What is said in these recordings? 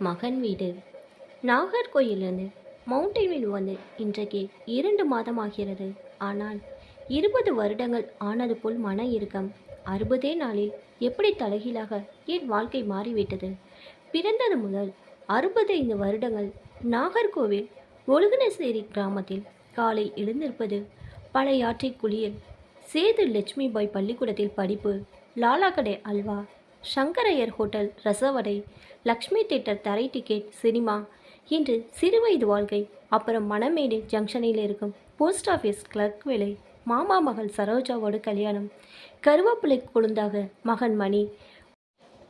மகன் வீடு. நாகர்கோயிலிருந்து மவுண்டன் வந்து இன்றைக்கு இரண்டு மாதமாகிறது. ஆனால் இருபது வருடங்கள் ஆனது போல் மன இறுக்கம். அறுபதே நாளில் எப்படி தலைகீழாக என் வாழ்க்கை மாறிவிட்டது? பிறந்தது முதல் அறுபத்தைந்து வருடங்கள் நாகர்கோவில் ஒழுகுனசேரி கிராமத்தில் காலை எழுந்திருப்பது பழையாற்றை குளியல். சேது லட்சுமிபாய் பள்ளிக்கூடத்தில் படிப்பு லாலா கடை அல்வா சங்கரையர் ஹோட்டல் ரசவடை லக்ஷ்மி தேட்டர் தரை டிக்கெட் சினிமா இன்று சிறுவயது வாழ்க்கை அப்புறம் மணமேடு ஜங்ஷனில் இருக்கும் போஸ்ட் ஆஃபீஸ் கிளர்க் வேலை மாமா மகள் சரோஜாவோடு கல்யாணம் கருவேப்பிலை கொழுந்தாக மகன் மணி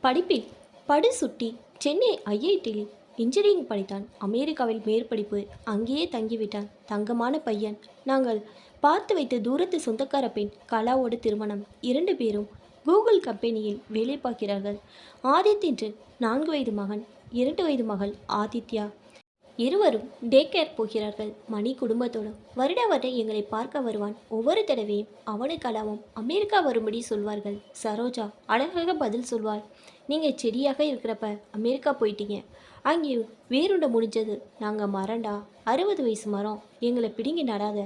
படிப்பில் படு சுட்டி சென்னை ஐஐடியில் இன்ஜினியரிங் படித்தான் அமெரிக்காவில் மேற்படிப்பு அங்கேயே தங்கிவிட்டான் தங்கமான பையன் நாங்கள் பார்த்து வைத்த தூரத்து சொந்தக்கார பெண் கலாவோடு திருமணம் இரண்டு பேரும் கூகுள் கம்பெனியில் வேலை பார்க்கிறார்கள். ஆதித்யன்று நான்கு வயது மகன் இரண்டு வயது மகள் ஆதித்யா. இருவரும் டே கேர் போகிறார்கள். மணி குடும்பத்தோடு வருட வருடம் எங்களை பார்க்க வருவான். ஒவ்வொரு தடவையும் அவனுக்கலாவும் அமெரிக்கா வரும்படி சொல்வார்கள். சரோஜா அழகாக பதில் சொல்வாள். நீங்கள் செடியாக இருக்கிறப்ப அமெரிக்கா போயிட்டீங்க. அங்கே வேருண்ட முடிஞ்சது. நாங்கள் மரண்டா அறுபது வயசு மரம். எங்களை பிடுங்கி நடாத.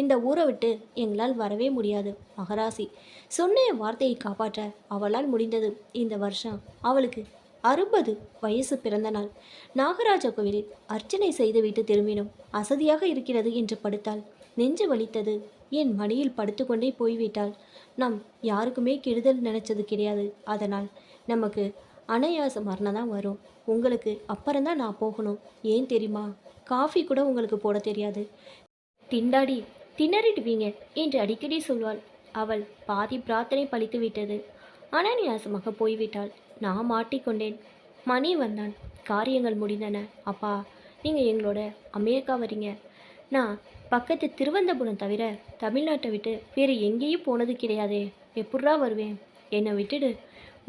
இந்த ஊரை விட்டு எங்களால் வரவே முடியாது மகராசி. சொன்ன வார்த்தையை காப்பாற்ற அவளால் முடிந்தது. இந்த வருஷம் அவளுக்கு அறுபது வயசு பிறந்த நாள். நாகராஜ கோவிலில் அர்ச்சனை செய்துவிட்டு திரும்பினோம். அசதியாக இருக்கிறது என்று படுத்தாள். நெஞ்சு வலித்தது. என் மடியில் படுத்துக்கொண்டே போய்விட்டாள். நாம் யாருக்குமே கெடுதல் நினைச்சது கிடையாது. அதனால் நமக்கு அனாயாச மரணம் தான் வரும். உங்களுக்கு அப்புறம்தான் நான் போகணும். ஏன் தெரியுமா? காஃபி கூட உங்களுக்கு போட தெரியாது. திண்டாடி திணறிடுவீங்க என்று அடிக்கடி சொல்வாள். அவள் பாதி பிரார்த்தனை பழித்து விட்டது. அனானியாசமாக போய்விட்டாள். நான் மாட்டிக்கொண்டேன். மணி வந்தான். காரியங்கள் முடிந்தன. அப்பா நீங்கள் எங்களோட அமெரிக்கா வரீங்க. நான் பக்கத்து திருவந்தபுரம் தவிர தமிழ்நாட்டை விட்டு வேறு எங்கேயும் போனது கிடையாதே. எப்பட்றா வருவேன்? என்னை விட்டுடு.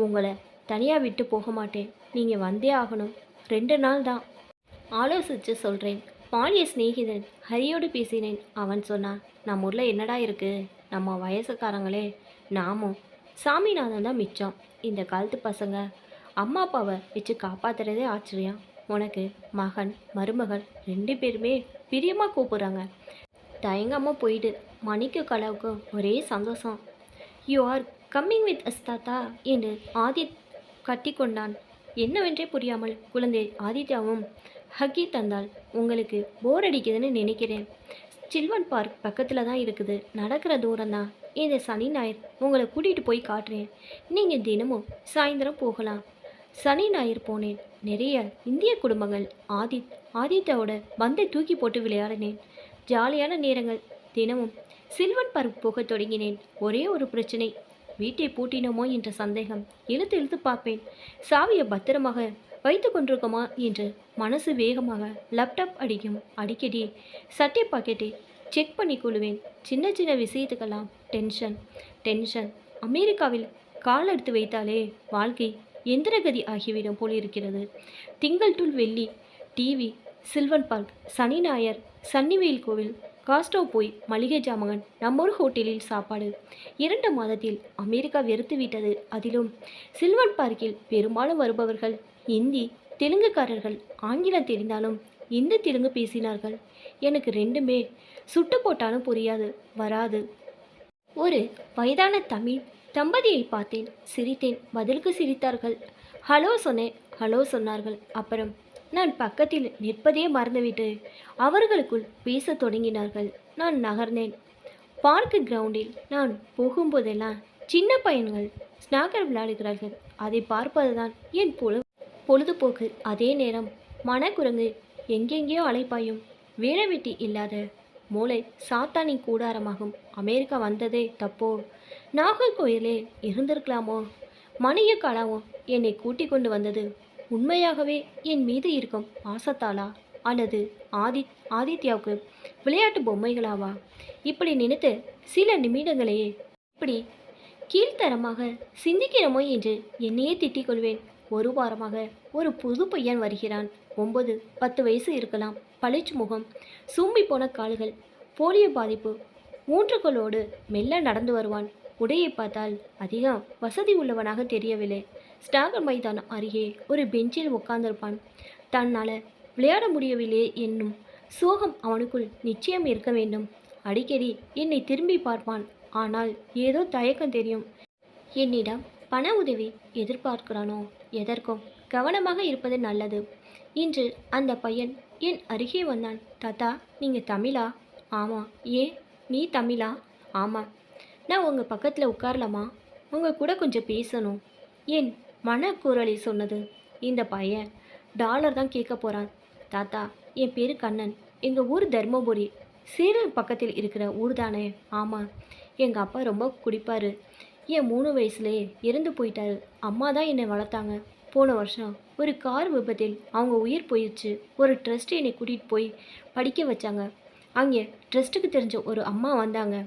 உங்களை தனியாக விட்டு போக மாட்டேன். நீங்கள் வந்தே ஆகணும். ரெண்டு நாள் தான். ஆலோசித்து சொல்கிறேன் பாலிய சிநேகிதன் ஹரியோடு பேசினேன். அவன் சொன்னான் நம்ம ஊரில் என்னடா இருக்குது நம்ம வயசுக்காரங்களே நாமும். சாமிநாதன் தான் மிச்சம். இந்த காலத்து பசங்க அம்மா அப்பாவை வச்சு காப்பாத்துறதே ஆச்சரியம். உனக்கு மகன் மருமகள் ரெண்டு பேருமே பிரியமாக கூப்பிட்றாங்க. தயங்காமல் போயிடு. மணிக்கு கலவுக்கும் ஒரே சந்தோஷம். You are coming with us தாத்தா என்று ஆதித் கட்டி கொண்டான் என்னவென்றே புரியாமல் குழந்தை ஆதித்யாவும் ஹக்கி தந்தால் உங்களுக்கு போர் அடிக்குதுன்னு நினைக்கிறேன். சில்வன் பார்க் பக்கத்தில் தான் இருக்குது. நடக்கிற தூரம் தான். இந்த சனி ஞாயிறு உங்களை கூட்டிகிட்டு போய் காட்டுறேன். நீங்கள் தினமும் சாயந்தரம் போகலாம். சனி ஞாயிறு போனேன். நிறைய இந்திய குடும்பங்கள் ஆதித் ஆதித்தாவோட பந்தை தூக்கி போட்டு விளையாடினேன். ஜாலியான நேரங்கள். தினமும் சில்வன் பார்க் போகத் தொடங்கினேன். ஒரே ஒரு பிரச்சனை. வீட்டை பூட்டினோமோ என்ற சந்தேகம். இழுத்து இழுத்து பார்ப்பேன். சாவியை பத்திரமாக வைத்து கொண்டிருக்கோமா என்று மனசு வேகமாக லேப்டாப் அடிக்கும். அடிக்கடி சட்டை பாக்கெட்டை செக் பண்ணி கொள்வேன். சின்ன சின்ன விஷயத்துக்கெல்லாம் டென்ஷன் டென்ஷன் அமெரிக்காவில் கால் எடுத்து வைத்தாலே வாழ்க்கை எந்திரகதி ஆகிவிடும் போல் இருக்கிறது. திங்கள் டுல் வெள்ளி டிவி சில்வன் பார்க் சனி நாயர் சன்னிவேல் கோவில் காஸ்டோ போய் மளிகை ஜாமகன் நம்மொரு ஹோட்டலில் சாப்பாடு. இரண்டு மாதத்தில் அமெரிக்கா வெறுத்து விட்டது அதிலும். சில்வன் பார்க்கில் பெரும்பாலும் வருபவர்கள் இந்தி தெலுங்குக்காரர்கள் ஆங்கிலம் தெரிந்தாலும் இந்தி தெலுங்கு பேசினார்கள். எனக்கு ரெண்டுமே சுட்டு போட்டாலும் புரியாது வராது. ஒரு வயதான தமிழ் தம்பதியை பார்த்தேன் சிரித்தேன் பதிலுக்கு சிரித்தார்கள். ஹலோ சொன்னேன். ஹலோ சொன்னார்கள். அப்புறம் நான் பக்கத்தில் நிற்பதே மறந்துவிட்டு அவர்களுக்குள் பேசத் தொடங்கினார்கள். நான் நகர்ந்தேன். பார்க்கு கிரவுண்டில் நான் போகும்போதெல்லாம் சின்ன பையன்கள் ஸ்நாக்கர் விளையாடுகிறார்கள். அதை பார்ப்பதுதான் என் பொழு பொழுதுபோக்கு. அதே நேரம் மனக்குரங்கு எங்கெங்கேயோ அலைப்பாயும். வேலை வெட்டி இல்லாத மூளை சாத்தானின் கூடாரமாகும். அமெரிக்கா வந்ததே தப்போ? நாகர்கோயிலே இருந்திருக்கலாமோ? மணிய கலாவும் என்னை கூட்டிக் கொண்டு வந்தது உண்மையாகவே என் மீது இருக்கும் பாசத்தாலா அல்லது ஆதி ஆதித்யாவுக்கு விளையாட்டு பொம்மைகளாவா? இப்படி நினைத்து சில நிமிடங்களையே இப்படி கீழ்த்தரமாக சிந்திக்கிறோமோ என்று என்னையே திட்டிக் கொள்வேன். ஒரு வாரமாக ஒரு புது பையன் வருகிறான். ஒன்பது பத்து வயசு இருக்கலாம். பளிச்சு முகம் சூம்பி போன கால்கள் போலியோ பாதிப்பு ஊன்றுகளோடு மெல்ல நடந்து வருவான். உடையை பார்த்தால் அதிகம் வசதி உள்ளவனாக தெரியவில்லை. ஸ்டாகர் மைதானம் அருகே ஒரு பெஞ்சில் உட்கார்ந்திருப்பான். தன்னால் விளையாட முடியவில்லையே என்னும் சோகம் அவனுக்குள் நிச்சயம் இருக்க வேண்டும். அடிக்கடி என்னை திரும்பி பார்ப்பான். ஆனால் ஏதோ தயக்கம் தெரியும். என்னிடம் பண உதவி எதிர்பார்க்கிறானோ? எதற்கும் கவனமாக இருப்பது நல்லது. இன்று அந்த பையன் என் அருகே வந்தான். தாத்தா நீங்கள் தமிழா? ஆமாம் ஏன் நீ தமிழா? ஆமாம் நான் உங்கள் பக்கத்தில் உட்காரலாமா? உங்கள் கூட கொஞ்சம் பேசணும். என் மனக்குரலில் சொன்னது. இந்த பையன் டாலர் தான் கேட்க போகிறான் தாத்தா என் பேர் கண்ணன். எங்கள் ஊர் தர்மபுரி. சீரல் பக்கத்தில் இருக்கிற ஊர் தானே. ஆமாம் எங்கள் அப்பா ரொம்ப குடிப்பார். என் மூணு வயசுலேயே இறந்து போயிட்டாரு. அம்மா தான் என்னை வளர்த்தாங்க. போன வருஷம் ஒரு கார் விபத்தில் அவங்க உயிர் போயிடுச்சு ஒரு ட்ரஸ்ட் என்னை கூட்டிகிட்டு போய் படிக்க வச்சாங்க. அங்கே ட்ரஸ்ட்டுக்கு தெரிஞ்ச ஒரு அம்மா வந்தாங்க.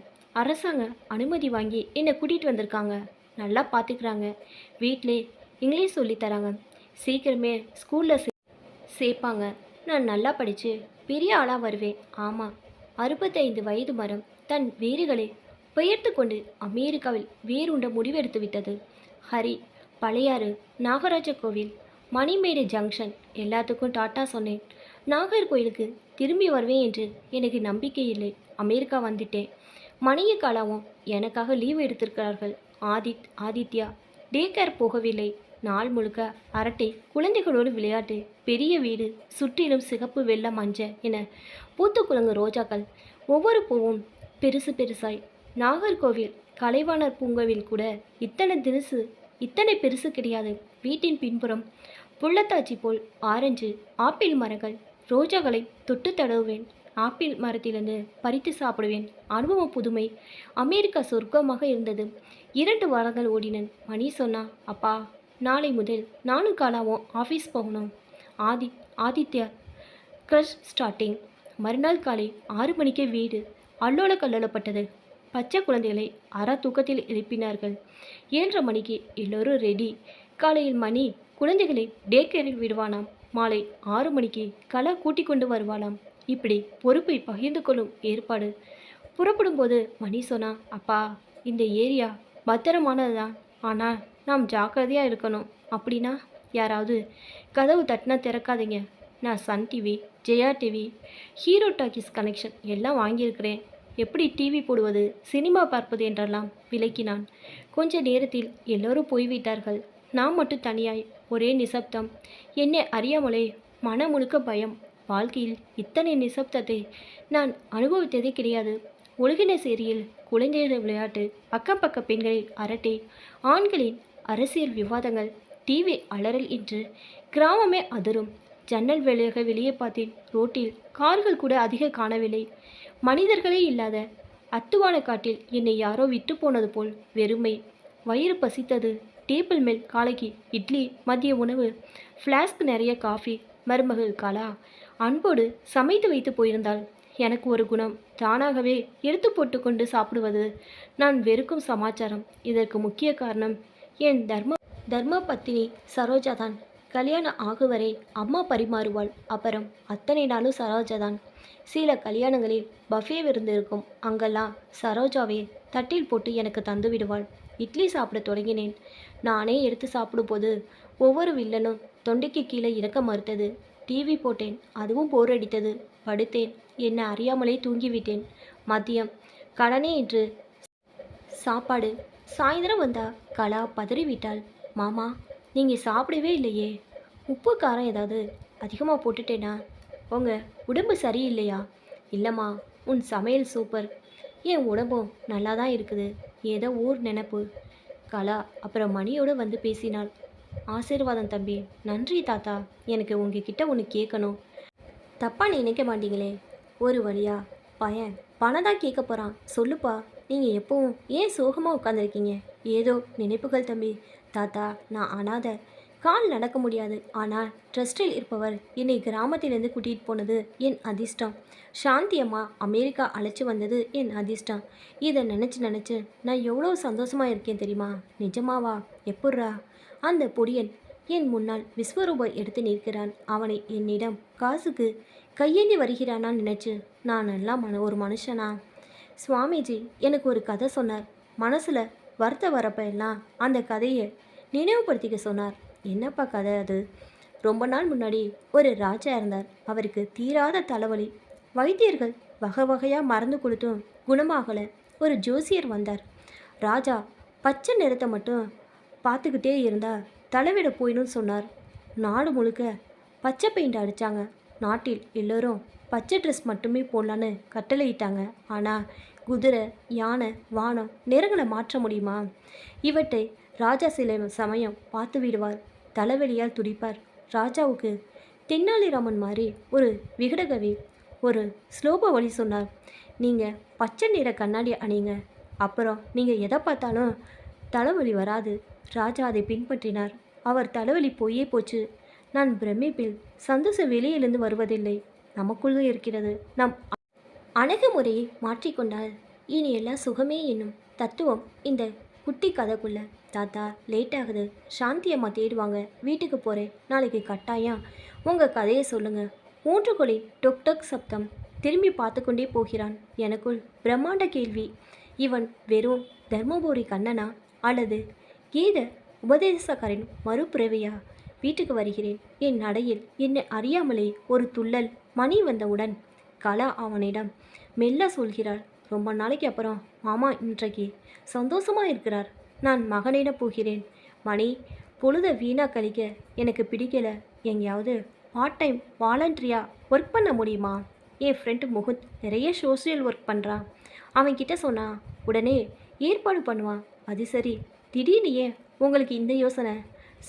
அரசாங்க அனுமதி வாங்கி என்னை கூட்டிகிட்டு வந்திருக்காங்க. நல்லா பார்த்துக்கிறாங்க வீட்டிலே இங்கிலீஷ் சொல்லித் தராங்க. சீக்கிரமே ஸ்கூலில் சேர்ப்பாங்க. நான் நல்லா படித்து பெரிய ஆளாக வருவேன். ஆமாம் அறுபத்தைந்து வயது மரம் தன் வேர்களை பெயர்த்து கொண்டு அமெரிக்காவில் வேறுண்ட முடிவெடுத்து விட்டது. ஹரி பழையாறு நாகராஜ கோவில் மணிமேடு ஜங்ஷன் எல்லாத்துக்கும் டாட்டா சொன்னேன். நாகர்கோயிலுக்கு திரும்பி வருவேன் என்று எனக்கு நம்பிக்கை இல்லை. அமெரிக்கா வந்துட்டேன். மணிய காலாவும் எனக்காக லீவ் எடுத்திருக்கிறார்கள். ஆதித் ஆதித்யா டே கேர் போகவில்லை. நாள் முழுக்க அரட்டை குழந்தைகளோடு விளையாட்டு பெரிய வீடு சுற்றிலும் சிகப்பு வெள்ள மஞ்ச என பூத்து ரோஜாக்கள் ஒவ்வொரு பூவும் பெருசு பெருசாய். நாகர்கோவில் கலைவாணர் பூங்காவில் கூட இத்தனை தினுசு இத்தனை பெருசு கிடையாது. வீட்டின் பின்புறம் புள்ளத்தாச்சி போல் ஆரஞ்சு ஆப்பிள் மரங்கள். ரோஜாக்களை தொட்டு தடவுவேன். ஆப்பிள் மரத்திலிருந்து பறித்து சாப்பிடுவேன். அனுபவம் புதுமை அமெரிக்கா சொர்க்கமாக இருந்தது. இரண்டு வாரங்கள் ஓடினன். மணி சொன்னா அப்பா நாளை முதல் நானும் காலாவும் ஆஃபீஸ் போகணும். ஆதி ஆதித்யா க்ரஷ் ஸ்டார்டிங் மறுநாள் காலை ஆறு மணிக்கே வீடு. அல்லோல கல்லோலப்பட்டது பச்சை குழந்தைகளை அற தூக்கத்தில் எழுப்பினார்கள். ஏழரை மணிக்கு எல்லோரும் ரெடி காலையில் மணி குழந்தைகளை டே கேரில் விடுவானாம். மாலை ஆறு மணிக்கு கலா கூட்டிக் கொண்டு வருவாளாம். இப்படி பொறுப்பை பகிர்ந்து கொள்ளும் ஏற்பாடு. புறப்படும் போது மணி சொன்னா அப்பா இந்த ஏரியா பத்திரமானது தான் ஆனால் நாம் ஜாக்கிரதையாக இருக்கணும். அப்படின்னா யாராவது கதவு தட்டினா திறக்காதீங்க. நான் Sun TV Jaya TV hero talkies connection எல்லாம் வாங்கியிருக்கிறேன். எப்படி டிவி போடுவது சினிமா பார்ப்பது என்றெல்லாம் விளக்கினான். கொஞ்ச நேரத்தில் எல்லோரும் போய்விட்டார்கள். நான் மட்டும் தனியாய் ஒரே நிசப்தம். என்னை அறியாமலே மனம் முழுக்க பயம். வாழ்க்கையில் இத்தனை நிசப்தத்தை நான் அனுபவித்ததே கிடையாது. ஒழுகின சேரியில் குழந்தைகள் விளையாட்டு அக்கம் பக்க பெண்களில் அரட்டை ஆண்களின் அரசியல் விவாதங்கள் டிவி அலறல் என்று கிராமமே அதிரும். ஜன்னல் வழியாக வெளியே பார்த்தேன். ரோட்டில் கார்கள் கூட அதிக காணவில்லை. மனிதர்களே இல்லாத அத்துவான காட்டில் என்னை யாரோ விட்டு போனது போல் வெறுமை. வயிறு பசித்தது. டேபிள் மேல் காலைக்கு இட்லி மதிய உணவு ஃப்ளாஸ்க் நிறைய காஃபி மருமகள் காலா. அன்போடு சமைத்து வைத்து போயிருந்தாள். எனக்கு ஒரு குணம். தானாகவே எடுத்து போட்டுக்கொண்டு சாப்பிடுவது நான் வெறுக்கும் சமாச்சாரம். இதற்கு முக்கிய காரணம் என் தர்ம தர்ம பத்தினி சரோஜா தான் கல்யாணம் ஆகுவரை அம்மா பரிமாறுவாள். அப்புறம் அத்தனை நாளும் சரோஜா தான் சில கல்யாணங்களில் பஃபே விருந்து இருக்கும். அங்கெல்லாம் சரோஜாவே தட்டில் போட்டு எனக்கு தந்து விடுவாள். இட்லி சாப்பிட தொடங்கினேன். நானே எடுத்து சாப்பிடும்போது ஒவ்வொரு வில்லனும் தொண்டைக்கு கீழே இறக்க மறுத்தது. டிவி போட்டேன். அதுவும் போர் அடித்தது. படுத்தேன். என்னை அறியாமலே தூங்கிவிட்டேன். மதியம். கடனே என்று சாப்பாடு. சாயந்தரம் வந்தா கலா பதறிவிட்டாள். மாமா நீங்கள் சாப்பிடவே இல்லையே. உப்பு காரம் ஏதாவது அதிகமாக போட்டுட்டேனா? உங்கள் உடம்பு சரியில்லையா? இல்லைம்மா உன் சமையல் சூப்பர். என் உடம்பும் நல்லா தான் இருக்குது. ஏதோ ஊர் நினப்பு. கலா அப்புறம் மணியோடு வந்து பேசினாள். ஆசீர்வாதம் தம்பி. நன்றி தாத்தா. எனக்கு உங்ககிட்ட ஒன்று கேட்கணும் தப்பாக நினைக்க மாட்டீங்களே. ஒரு வழியா? பையன். பணம் தான் கேட்க போகிறான் சொல்லுப்பா நீங்கள் எப்பவும் ஏன் சோகமாக உட்காந்துருக்கீங்க ஏதோ நினைப்புகள் தம்பி. தாத்தா நான் அனாதை. கால் நடக்க முடியாது. ஆனால் ட்ரஸ்டில் இருப்பவர் என்னை கிராமத்திலிருந்து கூட்டிகிட்டு போனது என் அதிர்ஷ்டம். சாந்தி அம்மா அமெரிக்கா அழைச்சி வந்தது என் அதிர்ஷ்டம். இதை நினச்சி நினச்சி நான் எவ்வளோ சந்தோஷமாக இருக்கேன் தெரியுமா? நிஜமாவா? எப்புட்றா? அந்த பொடியன் என் முன்னால் விஸ்வரூபம் எடுத்து நிற்கிறான். அவனை என்னிடம் காசுக்கு கையேந்தி வருகிறானா நினச்சி நான் நல்லா மன ஒரு மனுஷனா? சுவாமிஜி எனக்கு ஒரு கதை சொன்னார். மனசில் வருத்த வரப்ப எல்லாம் அந்த கதையை நினைவுபடுத்திக்க சொன்னார். என்னப்பா கதை அது? ரொம்ப நாள் முன்னாடி ஒரு ராஜா இருந்தார் அவருக்கு தீராத தலைவலி. வைத்தியர்கள் வகை வகையாக மறந்து கொடுத்தும் குணமாகலை. ஒரு ஜோசியர் வந்தார். ராஜா பச்சை நிறத்தை மட்டும் பார்த்துக்கிட்டே இருந்தால் தலைவிட போயிடும் சொன்னார். நாடு முழுக்க பச்சை பெயிண்ட் அடித்தாங்க நாட்டில் எல்லோரும் பச்சை ட்ரெஸ் மட்டுமே போடலான்னு கட்டளையிட்டாங்க. ஆனால் குதிரை யானை வானம் நிறங்களை மாற்ற முடியுமா? இவற்றை ராஜா சில சமயம் பார்த்து விடுவார். தலைவலியால் துடிப்பார். ராஜாவுக்கு தென்னாலிராமன் மாதிரி ஒரு விகடகவி ஒரு ஸ்லோப வழி சொன்னார். நீங்கள் பச்சை நிற கண்ணாடி அணிங்க. அப்புறம் நீங்கள் எதை பார்த்தாலும் தலைவலி வராது. ராஜா அதை பின்பற்றினார். அவர் தலைவலி போயே போச்சு. நான் பிரமிப்பில் சந்தோஷம் வெளியிலிருந்து வருவதில்லை. நமக்குள்ளே இருக்கிறது. நம் அணுகுமுறையை மாற்றிக்கொண்டால் இனி எல்லாம் சுகமே என்னும் தத்துவம் இந்த குட்டி கதைக்குள்ள தாத்தா லேட் ஆகுது. சாந்தி அம்மா தேடுவாங்க. வீட்டுக்கு போகிறேன் நாளைக்கு கட்டாயம். உங்கள் கதையை சொல்லுங்கள் மூன்றுகொலி டொக் டொக் சப்தம் திரும்பி பார்த்து கொண்டே போகிறான். எனக்குள் பிரம்மாண்ட கேள்வி. இவன் வெறும் தர்மபுரி கண்ணனா அல்லது கீத உபதேசக்காரின் மறுபிறவியா? வீட்டுக்கு வருகிறேன். என் நடையில் என்னை அறியாமலே ஒரு துள்ளல் மணி வந்தவுடன் கலா அவனிடம் மெல்ல சொல்கிறாள் ரொம்ப நாளைக்கு அப்புறம் மாமா இன்றைக்கு சந்தோஷமாக இருக்கிறார். நான் மகனிடம் போகிறேன். மணி பொழுத வீணாக கழிக்க எனக்கு பிடிக்கல. எங்கேயாவது பார்ட் டைம் வாலண்ட்ரியாக ஒர்க் பண்ண முடியுமா என் ஃப்ரெண்டு முகுந்த் நிறைய சோஷியல் ஒர்க் பண்ணுறான் அவன்கிட்ட சொன்னான் உடனே ஏற்பாடு பண்ணுவான் அது சரி. திடீர்னு ஏன் உங்களுக்கு இந்த யோசனை?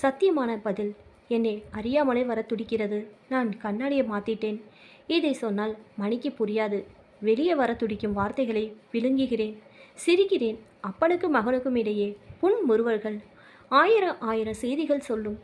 சத்தியமான பதில் என்னை அறியாமலே வர துடிக்கிறது. நான் கண்ணாடியை மாற்றிட்டேன் இதை சொன்னால் மணிக்கு புரியாது. வெளியே வர துடிக்கும் வார்த்தைகளை விழுங்குகிறேன். சிரிக்கிறேன். அப்பனுக்கும் மகனுக்கும் இடையே புன்முறுவல்கள். ஆயிரம் ஆயிரம் செய்திகள் சொல்லும்.